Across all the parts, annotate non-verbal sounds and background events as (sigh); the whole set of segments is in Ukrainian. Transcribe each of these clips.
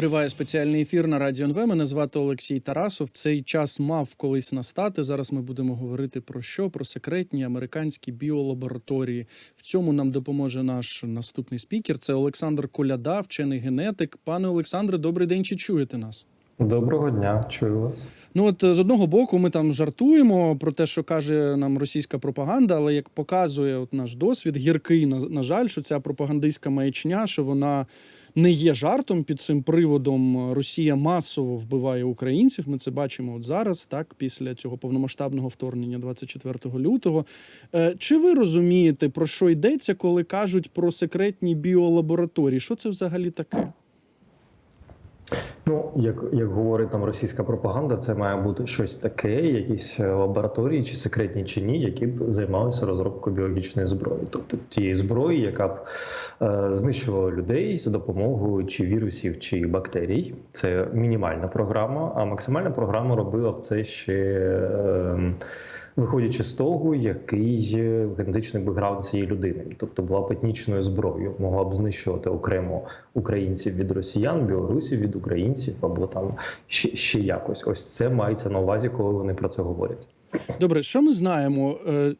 Триває спеціальний ефір на радіо НВ. Мене звати Олексій Тарасов. Цей час мав колись настати. Зараз ми будемо говорити про що? Про секретні американські біолабораторії. В цьому нам допоможе наш наступний спікер. Це Олександр Коляда, вчений генетик. Пане Олександре, добрий день. Чи чуєте нас? Доброго дня, чую вас. Ну от е, з одного боку, ми там жартуємо про те, що каже нам російська пропаганда, але як показує от наш досвід, гіркий на, на жаль, що ця пропагандистська маячня, що вона не є жартом під цим приводом. Росія масово вбиває українців. Ми це бачимо от зараз, так після цього повномасштабного вторгнення 24 лютого. Е, Чи ви розумієте про що йдеться, коли кажуть про секретні біолабораторії? Що це взагалі таке? Ну, як як говорить там російська пропаганда, це має бути щось таке, якісь е, лабораторії, чи секретні чи ні, які б займалися розробкою біологічної зброї, тобто тієї зброї, яка б е, знищувала людей за допомогою чи вірусів, чи бактерій. Це мінімальна програма, а максимальна програма робила б це ще. Е, Виходячи з того, який генетичний бекграунд цієї людини, тобто була б етнічною зброєю, могла б знищувати окремо українців від росіян, білорусів від українців або там ще, ще якось. Ось це мається на увазі, коли вони про це говорять. Добре, що ми знаємо е,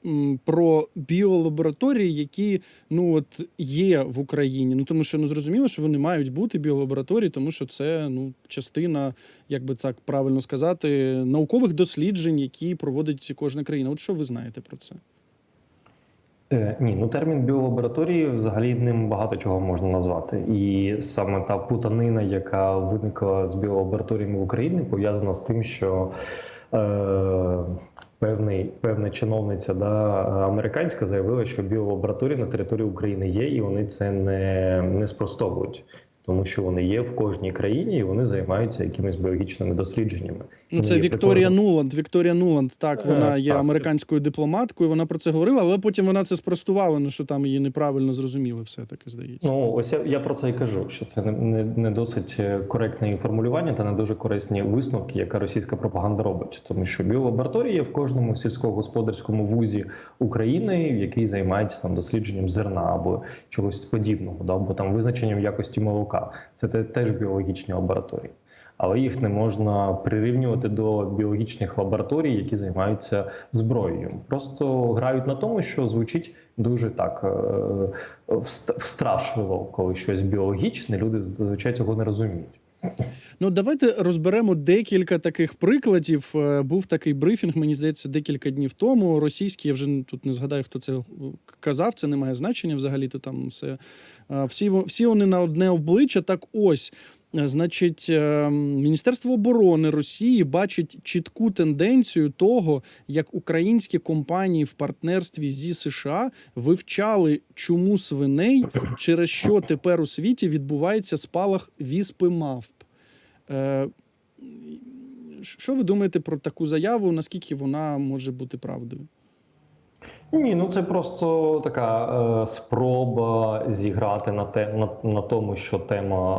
про біолабораторії, які ну от є в Україні? Ну тому що ну зрозуміло, що вони мають бути біолабораторії, тому що це ну частина, як би так правильно сказати, наукових досліджень, які проводить кожна країна. От що ви знаєте про це? Е, ні, ну термін біолабораторії взагалі ним багато чого можна назвати, і саме та путанина, яка виникла з біолабораторіями в Україні, пов'язана з тим, що певний певна чиновниця да, американська заявила, що біолабораторії на території України є, і вони це не, не спростовують. Тому що вони є в кожній країні, і вони займаються якимись біологічними дослідженнями. Ну, це Вікторія прикладом- Нуланд. Вікторія Нуланд, так, Е, вона є так. американською дипломаткою. Вона про це говорила, але потім вона це спростувала. Ну що там її неправильно зрозуміли, все таки здається. Ну ось я, я про це і кажу, що це не, не, не досить е, коректне формулювання та не дуже корисні висновки, яка російська пропаганда робить. Тому що біолабораторія є в кожному сільськогосподарському вузі України, який займається там дослідженням зерна або чогось подібного, да, або там визначенням якості молока. Це теж біологічні лабораторії. Але їх не можна прирівнювати до біологічних лабораторій, які займаються зброєю. Просто грають на тому, що звучить дуже так е, вст- встрашливо, коли щось біологічне. Люди зазвичай цього не розуміють. Ну, давайте розберемо декілька таких прикладів. Е, Був такий брифінг, мені здається, декілька днів тому. Російський, я вже тут не згадаю, хто це казав, це не має значення взагалі. То там все е, всі, всі вони на одне обличчя. Так ось. Значить, е, Міністерство оборони Росії бачить чітку тенденцію того, як українські компанії в партнерстві зі США вивчали чуму свиней, через що тепер у світі відбувається спалах віспи мавп. Е, Що ви думаєте про таку заяву? Наскільки вона може бути правдою? Ні, ну це просто така е, спроба зіграти на те на, на тому, що тема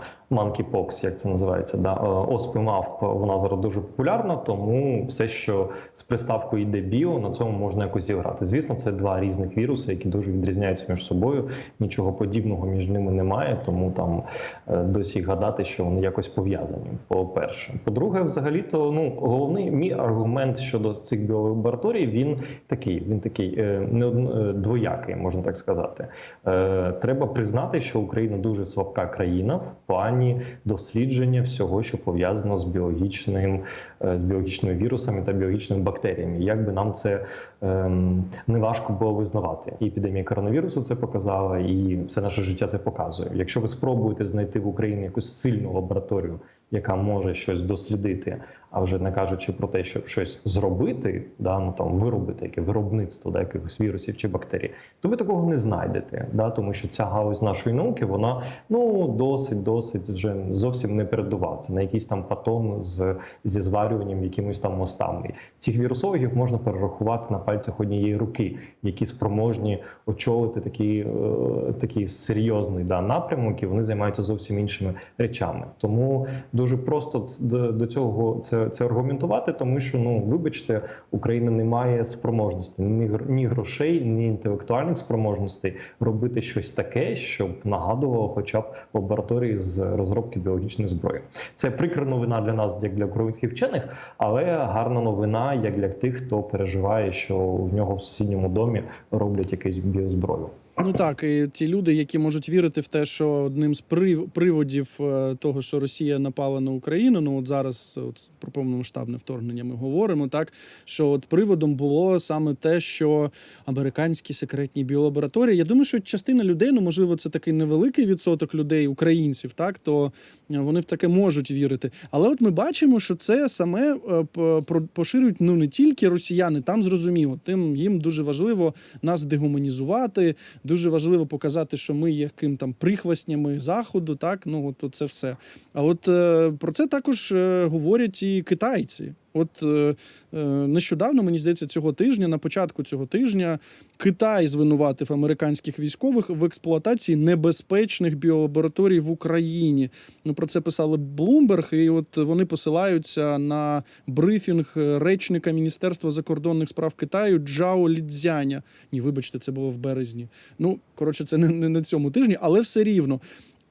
е, monkeypox, як це називається, да, е, оспи мавп, вона зараз дуже популярна, тому все, що з приставкою йде біо, на цьому можна якось зіграти. Звісно, це два різних віруси, які дуже відрізняються між собою. Нічого подібного між ними немає, тому там е, досі гадати, що вони якось пов'язані. По-перше, по-друге, взагалі-то ну головний мій аргумент щодо цих біолабораторій, він такий. Він такий е, не е, двоякий, можна так сказати. Е, Треба признати, що Україна дуже слабка країна в плані дослідження всього, що пов'язано з біологічним е, з біологічними вірусами та біологічними бактеріями. Як би нам це ем, не важко було визнавати. І епідемія коронавірусу це показала, і все наше життя це показує. Якщо ви спробуєте знайти в Україні якусь сильну лабораторію, яка може щось дослідити, а вже не кажучи про те, щоб щось зробити, да, ну там виробити яке виробництво да, якихось вірусів чи бактерій, то ви такого не знайдете, да, тому що ця галузь нашої науки, вона ну досить, досить вже зовсім не передував. Це на якийсь там патон з зі зварюванням якимось там мостами. Цих вірусологів можна перерахувати на пальцях однієї руки, які спроможні очолити такий, е, такий серйозний да, напрямок, і вони займаються зовсім іншими речами. Тому дуже просто до цього це це, аргументувати, тому що ну вибачте, Україна не має спроможності ні, ні грошей, ні інтелектуальних спроможностей робити щось таке, щоб нагадувало, хоча б лабораторії з розробки біологічної зброї. Це прикра новина для нас, як для українських вчених, але гарна новина як для тих, хто переживає, що в нього в сусідньому домі роблять якусь біозброю. Ну так, і ті люди, які можуть вірити в те, що одним з прив- приводів е, того, що Росія напала на Україну, ну от зараз от, про повномасштабне вторгнення ми говоримо, так що от приводом було саме те, що американські секретні біолабораторії. Я думаю, що частина людей, ну можливо, це такий невеликий відсоток людей, українців, так то вони в таке можуть вірити. Але от ми бачимо, що це саме е, поширюють ну не тільки росіяни, там зрозуміло, тим їм дуже важливо нас дегуманізувати. Дуже важливо показати, що ми є яким там прихвастнями заходу. Так, ну от це все. А от е, про це також е, говорять і китайці. От е, е, нещодавно, мені здається, цього тижня, на початку цього тижня, Китай звинуватив американських військових в експлуатації небезпечних біолабораторій в Україні. Ну про це писали Bloomberg, і от вони посилаються на брифінг речника Міністерства закордонних справ Китаю Джао Лідзяня. Ні, вибачте, це було в березні. Ну коротше, це не, не на цьому тижні, але все рівно.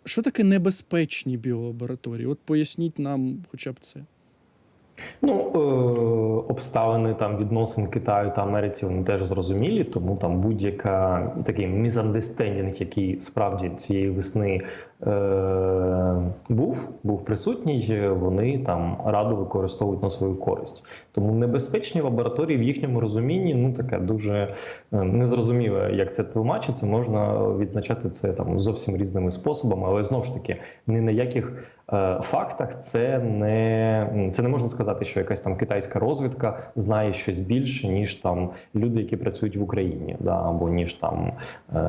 Що таке небезпечні біолабораторії? От поясніть нам, хоча б це. Ну е, обставини там відносин Китаю та Америці вони теж зрозумілі, тому там будь-яка такий мізандестендінг, який справді цієї весни е, був, був присутній, вони там радо використовують на свою користь. Тому небезпечні лабораторії в їхньому розумінні ну таке дуже е, незрозуміле, як це тлумачиться. Можна відзначати це там зовсім різними способами, але знову ж таки, ні на яких е, фактах це не це не можна сказати, що якась там китайська розвідка знає щось більше, ніж там люди, які працюють в Україні, да або ніж там е,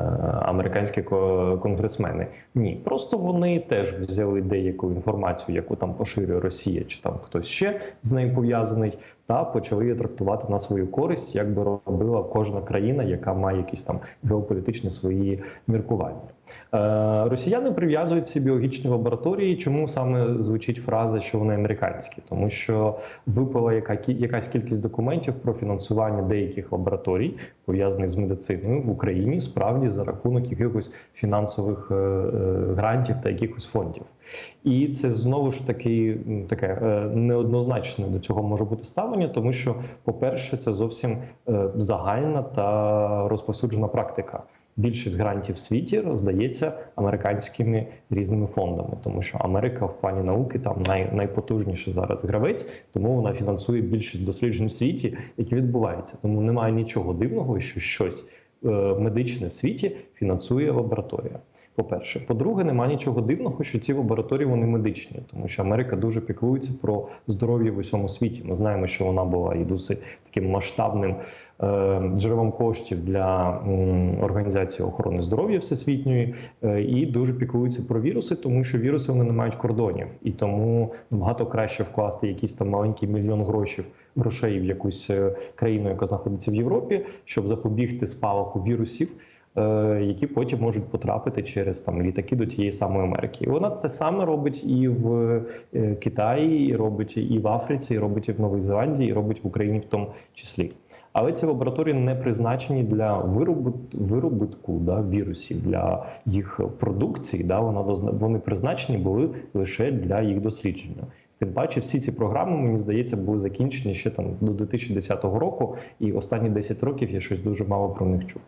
американські конгресмени. Ні, просто вони теж взяли деяку інформацію, яку там поширює Росія, чи там хтось ще з нею пов'язаний, та почали її трактувати на свою користь, як би робила кожна країна, яка має якісь там геополітичні свої міркування. Е, Росіяни прив'язують ці біологічні лабораторії. Чому саме звучить фраза, що вони американські? Тому що випала яка якась кількість документів про фінансування деяких лабораторій, пов'язаних з медициною в Україні, справді за рахунок якихось фінансових е, е, грантів та якихось фондів. І це знову ж таки таке е, неоднозначне до цього може бути ставлення, тому що, по-перше, це зовсім е, загальна та розповсюджена практика. Більшість грантів в світі роздається американськими різними фондами, тому що Америка в плані науки там най, найпотужніший зараз гравець, тому вона фінансує більшість досліджень в світі, які відбуваються. Тому немає нічого дивного, що щось е, медичне в світі фінансує лабораторія. По-перше, по-друге, немає нічого дивного, що ці лабораторії вони медичні, тому що Америка дуже піклується про здоров'я в усьому світі. Ми знаємо, що вона була і досить таким масштабним е, джерелом коштів для м, організації охорони здоров'я всесвітньої, е, і дуже піклується про віруси, тому що віруси вони не мають кордонів, і тому набагато краще вкласти якийсь там маленький мільйон грошей грошей в якусь е, країну, яка знаходиться в Європі, щоб запобігти спалаху вірусів які потім можуть потрапити через там літаки до тієї самої Америки. І вона це саме робить і в е, Китаї, і робить і в Африці, і робить і в Новій Зеландії, і робить в Україні в тому числі. Але ці лабораторії не призначені для виробітку да, вірусів, для їх продукції. Да, вона вони призначені були лише для їх дослідження. Тим паче, всі ці програми, мені здається, були закінчені ще там до 2010 року, і останні 10 років я щось дуже мало про них чув.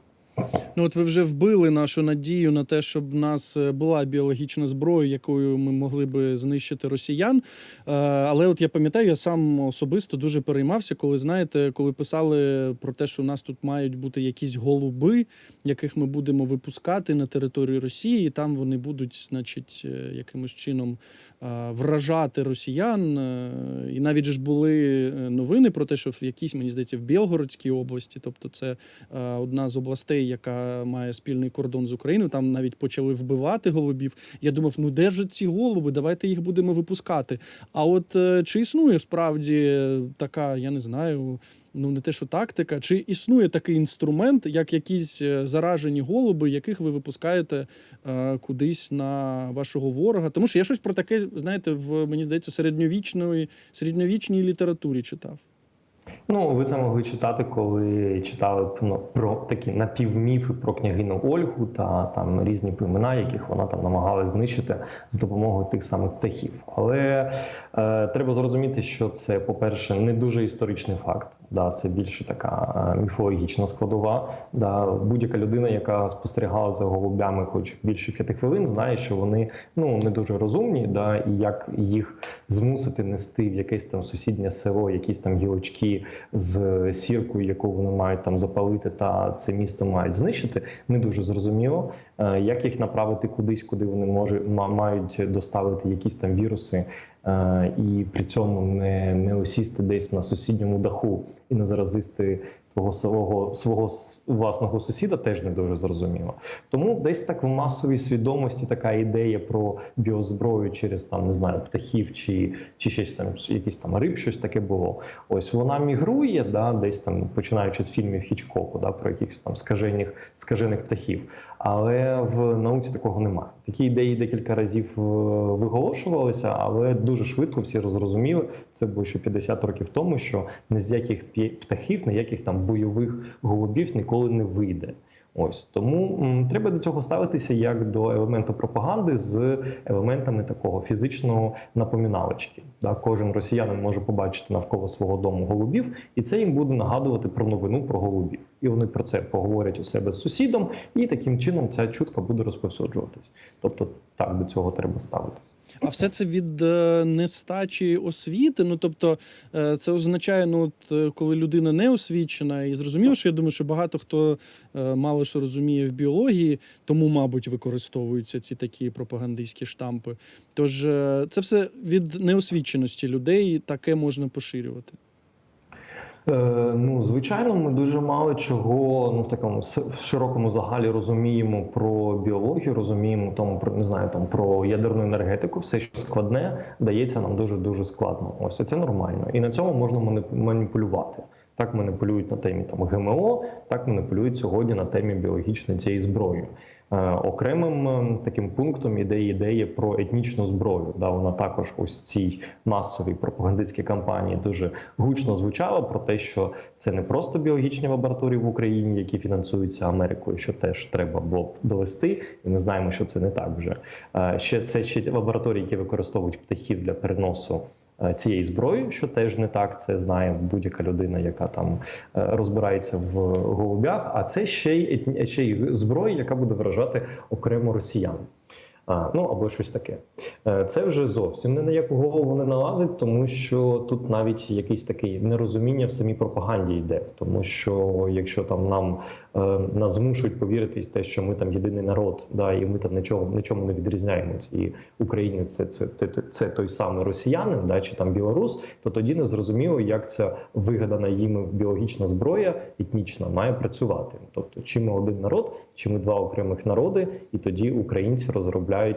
Ну, от ви вже вбили нашу надію на те, щоб в нас е, була біологічна зброя, якою ми могли би знищити росіян. Е, Але от я пам'ятаю, я сам особисто дуже переймався, коли знаєте, коли писали про те, що у нас тут мають бути якісь голуби, яких ми будемо випускати на територію Росії. і Там вони будуть, значить, е, якимось чином вражати росіян. І навіть ж були новини про те, що в якійсь, мені здається, в Білгородській області, тобто це одна з областей, Росією, яка має спільний кордон з Україною. Там навіть почали вбивати голубів. Я думав, ну де ж ці голуби? Давайте їх будемо випускати. А от е, чи існує справді така, я не знаю. Ну, не те, що тактика, чи існує такий інструмент, як якісь е, заражені голуби, яких ви випускаєте е, кудись на вашого ворога? Тому що я щось про таке, знаєте, в мені здається, середньовічної середньовічній літературі читав. Ну, ви це могли читати, коли читали ну, про такі напівміфи про княгиню Ольгу та там різні племена, яких вона там намагалась знищити з допомогою тих самих птахів. Але е, треба зрозуміти, що це, по-перше, не дуже історичний факт. Да, це більше така е, міфологічна складова. Да, будь-яка людина, яка спостерігала за голубями, хоч більше п'яти хвилин, знає, що вони ну не дуже розумні, да, і як їх змусити нести в якесь там сусіднє село, якісь там гілочки з сіркою, яку вони мають там запалити, та це місто мають знищити, не дуже зрозуміло. Е, Як їх направити кудись, куди вони можуть ма- мають доставити якісь там віруси, е, і при цьому не, не осісти десь на сусідньому даху і не заразисти твого свого свого власного сусіда, теж не дуже зрозуміло. Тому десь так в масовій свідомості така ідея про біозброю через там не знаю птахів чи, чи щось там, якісь там риб, щось таке було. Ось вона мігрує, да, десь там починаючи з фільмів Хічкоку, да, про якихось там скажених, скажених птахів. Але в науці такого немає. Такі ідеї декілька разів е, виголошувалися, але дуже швидко всі зрозуміли. Це було ще 50 років тому, що ні з яких птахів, ніяких там бойових голубів ніколи не вийде. Ось тому треба до цього ставитися як до елементу пропаганди з елементами такого фізичного напоміналочки. Да, кожен росіянин може побачити навколо свого дому голубів, і це їм буде нагадувати про новину про голубів. І вони про це поговорять у себе з сусідом, і таким чином ця чутка буде розповсюджуватись. Тобто, так до цього треба ставитись. А все це від е, нестачі освіти. Ну тобто, е, це означає, ну от е, коли людина не освічена, і зрозуміло, що я думаю, що багато хто мало що розуміє в біології, тому, мабуть, використовуються ці такі пропагандистські штампи. Тож це все від неосвіченості людей таке можна поширювати. Е, ну, звичайно, ми дуже мало чого ну в такому в широкому загалі розуміємо про біологію, розуміємо тому про не знаю там про ядерну енергетику. Все, що складне, дається нам дуже дуже складно. Ось це нормально, і на цьому можна мані- маніпулювати. Так маніпулюють на темі там ГМО, так маніпулюють сьогодні на темі біологічної цієї зброї. Е, окремим е, таким пунктом іде ідея про етнічну зброю. Да, вона також ось цій масовій пропагандистській кампанії дуже гучно звучала про те, що це не просто біологічні лабораторії в Україні, які фінансуються Америкою, що теж треба було довести, і ми знаємо, що це не так вже. Е, Ще це ще лабораторії, які використовують птахів для переносу. Е, Цієї зброї, що теж не так, це знає будь-яка людина, яка там е, розбирається в голубях. А це ще й ще й зброя, яка буде вражати окремо росіян. Ну або щось таке. Е, Це вже зовсім не на яку голову не налазить, тому що тут навіть якийсь такий нерозуміння в самій пропаганді йде. Тому що якщо там нам е, нас змушують повірити в те, що ми там єдиний народ, да, і ми там нічого нічому не відрізняємось, і українець це, це, це, це той самий росіянин, да, чи там білорус, то тоді не зрозуміло, як ця вигадана їм біологічна зброя етнічна має працювати. Тобто, чи ми один народ, чи ми два окремих народи, і тоді українці розробляють. Е,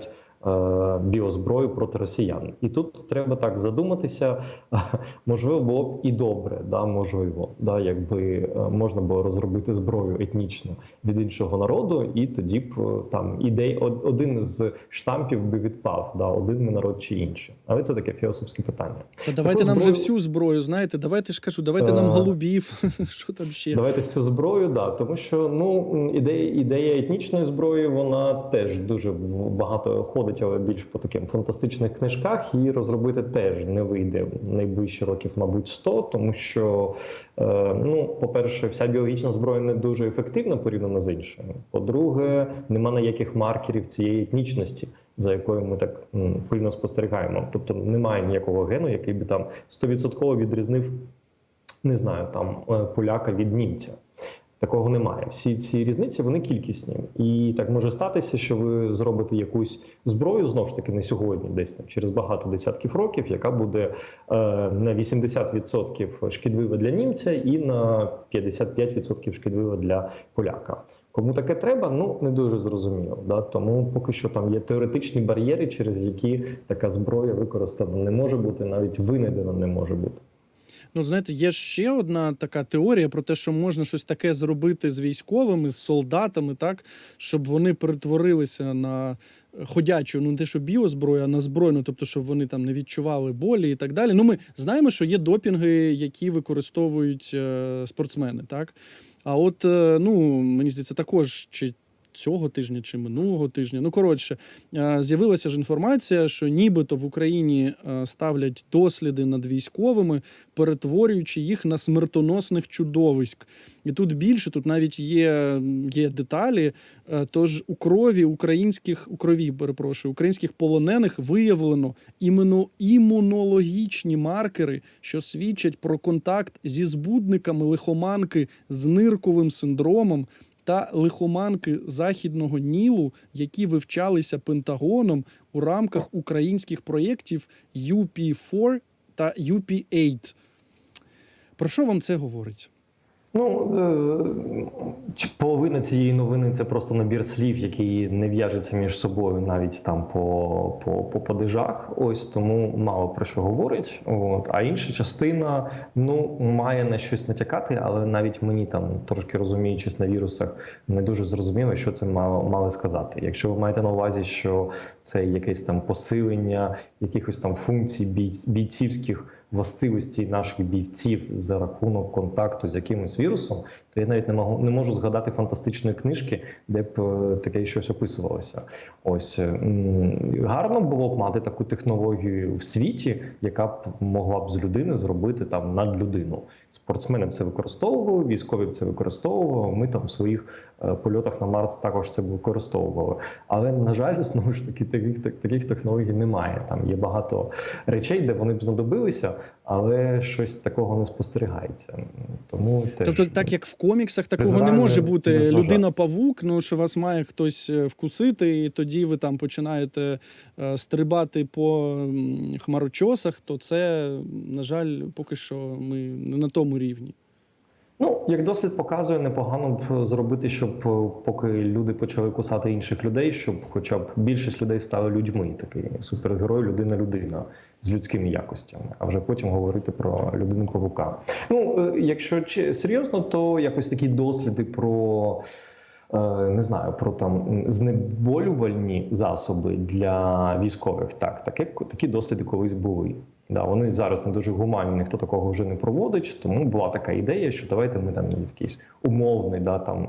Біозброю проти росіян, і тут треба так задуматися. Можливо, було б і добре, да можливо, да, якби е, можна було розробити зброю етнічну від іншого народу, і тоді б е, там ідей один з штампів би відпав, да, один ми народ чи інший. Але це таке філософське питання. Та давайте Таку нам вже всю зброю, знаєте, давайте ж кажу, давайте нам Е. голубів. (laughs) Що там ще? Давайте всю зброю, да, тому що ну ідея, ідея етнічної зброї, вона теж дуже багато ходить, але більш по таким фантастичних книжках. Її розробити теж не вийде найближчі років, мабуть, 100, тому що е, ну, по-перше, вся біологічна зброя не дуже ефективна порівняно з іншими. По-друге, нема ніяких маркерів цієї етнічності. За якою ми так пильно спостерігаємо, тобто немає ніякого гену, який би там 100% відрізнив не знаю, там е, поляка від німця. Такого немає. Всі ці різниці вони кількісні, і так може статися, що ви зробите якусь зброю знову ж таки не сьогодні, десь там через багато десятків років, яка буде е, на 80% шкідлива для німця і на 55% шкідлива для поляка. Кому таке треба, ну не дуже зрозуміло. Да? Тому поки що там є теоретичні бар'єри, через які така зброя використана не може бути, навіть винайдена не може бути. Ну, знаєте, є ще одна така теорія про те, що можна щось таке зробити з військовими, з солдатами, так, щоб вони перетворилися на ходячу, ну не те, що біозброю, а на збройну, тобто, щоб вони там не відчували болі і так далі. Ну, ми знаємо, що є допінги, які використовують е, спортсмени, так. А от, е, ну, мені здається, також чи цього тижня чи минулого тижня. Ну, коротше, е, з'явилася ж інформація, що нібито в Україні е, ставлять досліди над військовими, перетворюючи їх на смертоносних чудовиськ. І тут більше, тут навіть є, є деталі. Е, Тож у крові українських у крові, перепрошую, українських полонених виявлено іменно імунологічні маркери, що свідчать про контакт зі збудниками лихоманки з нирковим синдромом та лихоманки західного Нілу, які вивчалися Пентагоном у рамках українських проєктів UP4 та UP8. Про що вам це говорить? Ну е, половина цієї новини це просто набір слів, які не в'яжуться між собою навіть там по, по, по падежах. Ось тому мало про що говорить. От а інша частина ну має на щось натякати, але навіть мені там трошки розуміючись на вірусах, не дуже зрозуміло, що це мало мали сказати. Якщо ви маєте на увазі, що це якесь там посилення якихось там функцій бійцівських властивості наших бійців за рахунок контакту з якимось вірусом, то я навіть не можу не можу згадати фантастичної книжки, де б е, таке щось описувалося. Ось е, гарно було б мати таку технологію в світі, яка б могла б з людини зробити там надлюдину. Спортсмени б це використовували, військові це використовували. Ми там в своїх е, польотах на Марс також це використовували. Але на жаль, знову ж таки, таких таких технологій немає. Там є багато речей, де вони б знадобилися, але щось такого не спостерігається. Тому теж Тобто, так як в коміксах такого не може бути зважати. людина-павук, ну що вас має хтось е, вкусити, і тоді ви там починаєте е, стрибати по хмарочосах, то це, на жаль, поки що ми не на тому рівні. Ну, як дослід показує, непогано б зробити, щоб е, поки люди почали кусати інших людей, щоб хоча б більшість людей стали людьми, такий супергерой, людина-людина з людськими якостями, а вже потім говорити про людину павука. Ну, е, якщо чи- серйозно, то якось такі досліди про. е, Не знаю про там знеболювальні засоби для військових. Так, таке такі досліди колись були. Да, вони зараз не дуже гуманні, ніхто такого вже не проводить. Тому була така ідея, що давайте ми там якийсь умовний, да там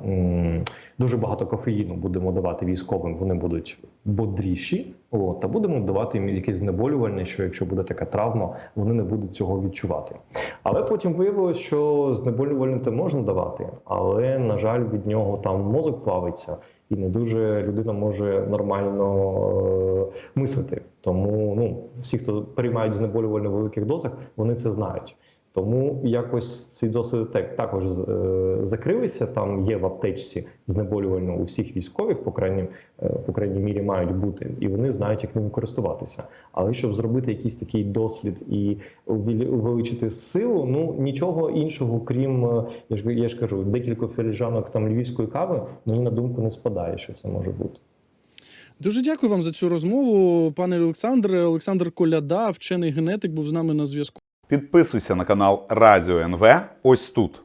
дуже багато кофеїну будемо давати військовим. Вони будуть бодріші. От, та будемо давати їм якесь знеболювальне, що якщо буде така травма, вони не будуть цього відчувати. Але потім виявилось, що знеболювальне те можна давати, але на жаль, від нього там мозок плавиться. І не дуже людина може нормально е, мислити. Тому ну всі, хто приймають знеболювальне в великих дозах, вони це знають. Тому якось ці досліди так, також е, закрилися. Там є в аптечці знеболювальне у всіх військових, по крайній, е, по крайній мірі мають бути, і вони знають, як ними користуватися. Але щоб зробити якийсь такий дослід і увеличити силу, ну нічого іншого, крім е, я ж я ж кажу, декілька філіжанок там львівської кави, мені на думку не спадає, що це може бути. Дуже дякую вам за цю розмову, пане Олександре. Олександр Коляда, вчений генетик, був з нами на зв'язку. Підписуйся на канал Радіо НВ ось тут.